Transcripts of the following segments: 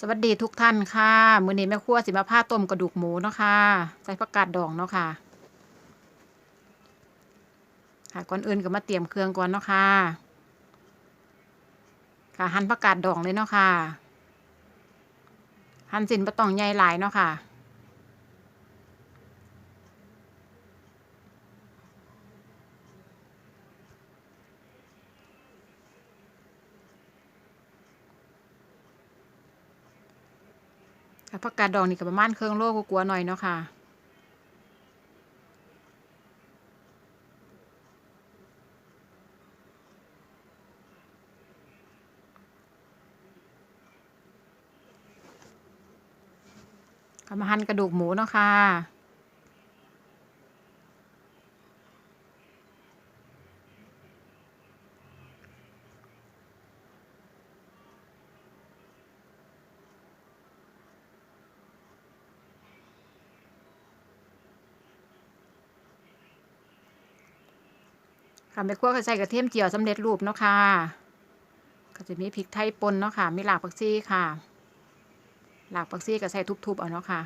สวัสดีทุกท่านค่ะมื้อนี้แม่ครัวสิมาพาต้มกระดูกหมูเนาะค่ะใส่ผักกาดดองเนาะค่ะค่ะก่อนอื่นก็มาเตรียมเครื่องก่อนเนาะค่ะค่ะหั่นผักกาดดองเลยเนาะค่ะหั่นสินบ่ต้องใหญ่หลายเนาะค่ะ ค่ะผักกาดดองนี่ก็ประมาณเครื่องโลกกลัวหน่อยเนาะค่ะ ก็มาหั่นกระดูกหมูเนาะค่ะ ค่ะแม่ครัวก็ใส่กระเทียมเจียวสำเร็จรูปเนาะค่ะ ก็จะมีพริกไทยป่นเนาะค่ะ มีหลากผักชีค่ะ หลากผักชีก็ใส่ทุบๆเอาเนาะค่ะ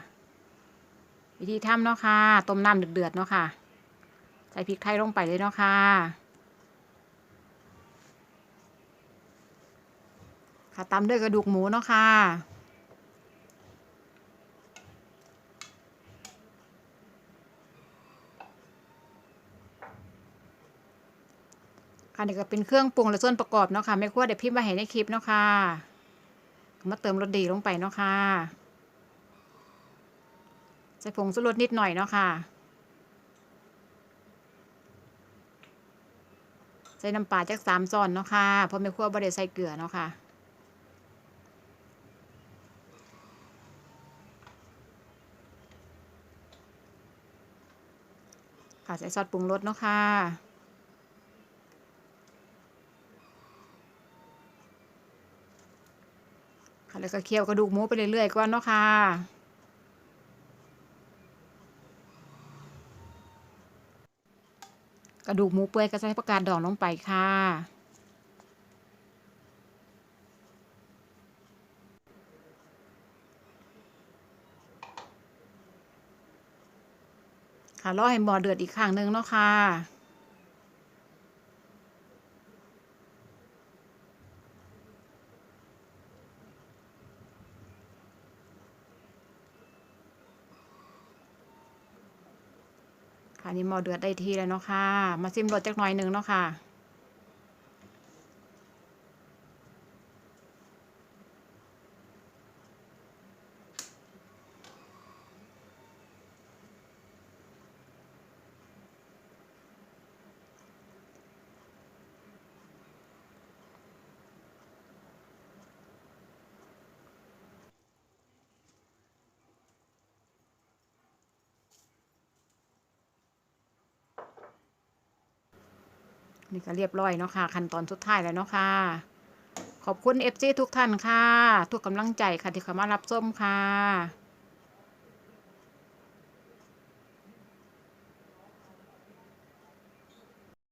วิธีทำเนาะค่ะ ต้มน้ำเดือดๆเนาะค่ะ ใส่พริกไทยลงไปเลยเนาะค่ะ ค่ะตามด้วยกระดูกหมูเนาะค่ะ ค่ะนี่ก็เป็นเครื่องปรุงและส่วนประกอบเนาะค่ะแม่ครัวเดี๋ยวพิมพ์มาให้ในคลิปเนาะค่ะมาเติมรสดีลงไปเนาะค่ะใส่ผงชูรสนิดหน่อยเนาะค่ะใส่น้ำปลาจากสามช้อนเนาะค่ะเพราะแม่ครัวบ่ได้ใส่เกลือเนาะค่ะค่ะใส่ซอสปรุงรสเนาะค่ะ ค่ะแล้วก็เคี่ยวกระดูกหมูไปเรื่อยๆก่อนเนาะค่ะกระดูกหมูเปื่อยก็ใส่ผักกาดดองลงไปค่ะค่ะรอให้หม้อเดือดอีกครั้งหนึ่งเนาะค่ะ อันนี้หม้อเดือดได้ทีแล้วเนาะค่ะ มาซิมรสจักหน่อยหนึ่งเนาะค่ะ นี่ก็เรียบร้อยเนาะค่ะขั้นตอนสุดท้ายแล้วเนาะค่ะ ขอบคุณเอฟซีทุกท่านค่ะ ทุกกำลังใจค่ะที่เข้ามารับส้มค่ะ